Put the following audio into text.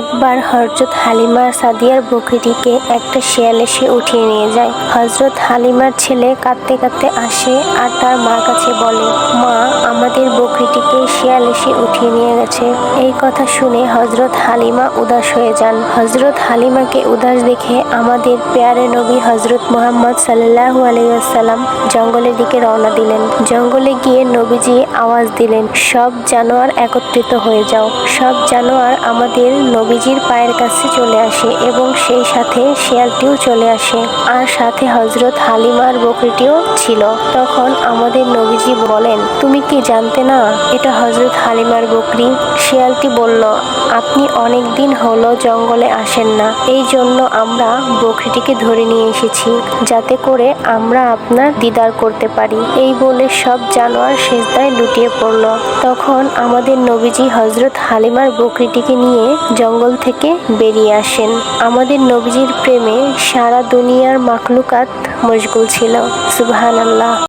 একবার হজরত হালিমা সাদিয়ার বকরিটিকে একটা শিয়াল এসে উঠিয়ে নিয়ে যায়। হজরত হালিমার ছেলে কাঁদতে কাঁদতে আসে আর তার মার কাছে বলে, মা, আমাদের বকরিটিকে শিয়াল এসে উঠিয়ে নিয়ে গেছে। এই কথা শুনে হজরত হালিমা উদাস হয়ে যান। হজরত হালিমাকে উদাস দেখে আমাদের পেয়ারে নবী হজরত মোহাম্মদ সাল্লাহু আলাইসাল্লাম জঙ্গলের দিকে রওনা দিলেন। জঙ্গলে গিয়ে নবীজি আওয়াজ দিলেন, সব জানোয়ার একত্রিত হয়ে যাও। সব জানোয়ার আমাদের নবীজির পায়ের কাছে চলে আসে এবং সেই সাথে শিয়ালটিও চলে আসে। আর সাথে হজরত হালিমার বকরিটিও ছিল। তখন আমাদের নবীজি বলেন, তুমি কি জানতে না, এটা হজরত হালিমার বকরি? শিয়ালটি বলল, আপনি অনেক দিন হলো জঙ্গলে আসেন না। এই জন্য আমরা বকরিটিকে ধরে নিয়ে এসেছি, যাতে করে আমরা আপনার দিদার করতে পারি। এই বলে সব জানোয়ার সেজদায় লুটিয়ে পড়ল। তখন আমাদের নবীজি হজরত হালিমার বকরিটিকে নিয়ে জঙ্গল থেকে বেরিয়ে আসেন। আমাদের নবীজির প্রেমে সারা দুনিয়ার মাখলুকাত মশগুল ছিল। সুবহান আল্লাহ